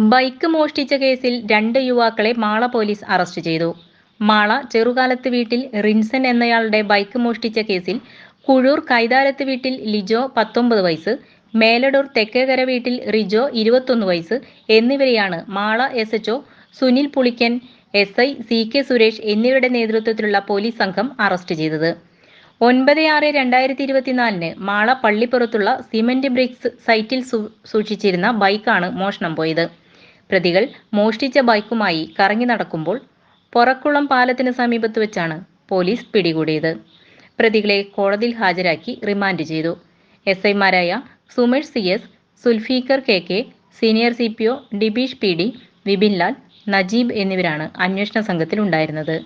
Bike മോഷ്ടിച്ച കേസിൽ രണ്ട് യുവാക്കളെ മാള പോലീസ് അറസ്റ്റ് ചെയ്തു. മാള ചെറുകാലത്ത് വീട്ടിൽ റിൻസൻ എന്നയാളുടെ ബൈക്ക് മോഷ്ടിച്ച കേസിൽ കുഴൂർ കൈതാരത്ത് വീട്ടിൽ ലിജോ പത്തൊമ്പത് വയസ്സ് മേലടൂർ തെക്കേകര വീട്ടിൽ റിജോ ഇരുപത്തൊന്ന് വയസ്സ് എന്നിവരെയാണ് Mala S HO Sunil Pulikkan S I C K Suresh എന്നിവരുടെ നേതൃത്വത്തിലുള്ള പോലീസ് സംഘം അറസ്റ്റ് ചെയ്തത്. ഒൻപത് ആറ് രണ്ടായിരത്തി ഇരുപത്തിനാലിന് മാള പള്ളിപ്പുറത്തുള്ള സിമന്റ് ബ്രിക്സ് സൈറ്റിൽ സൂക്ഷിച്ചിരുന്ന ബൈക്കാണ് മോഷണം പോയത്. പ്രതികൾ മോഷ്ടിച്ച ബൈക്കുമായി കറങ്ങി നടക്കുമ്പോൾ പൊറക്കുളം പാലത്തിന് സമീപത്ത് വെച്ചാണ് പോലീസ് പിടികൂടിയത്. പ്രതികളെ കോടതിയിൽ ഹാജരാക്കി റിമാൻഡ് ചെയ്തു. എസ് ഐമാരായ Sumesh C S Sulfiqar K K senior C P O Dibeesh P D Vipin Lal Najeeb എന്നിവരാണ് അന്വേഷണ സംഘത്തിൽ ഉണ്ടായിരുന്നത്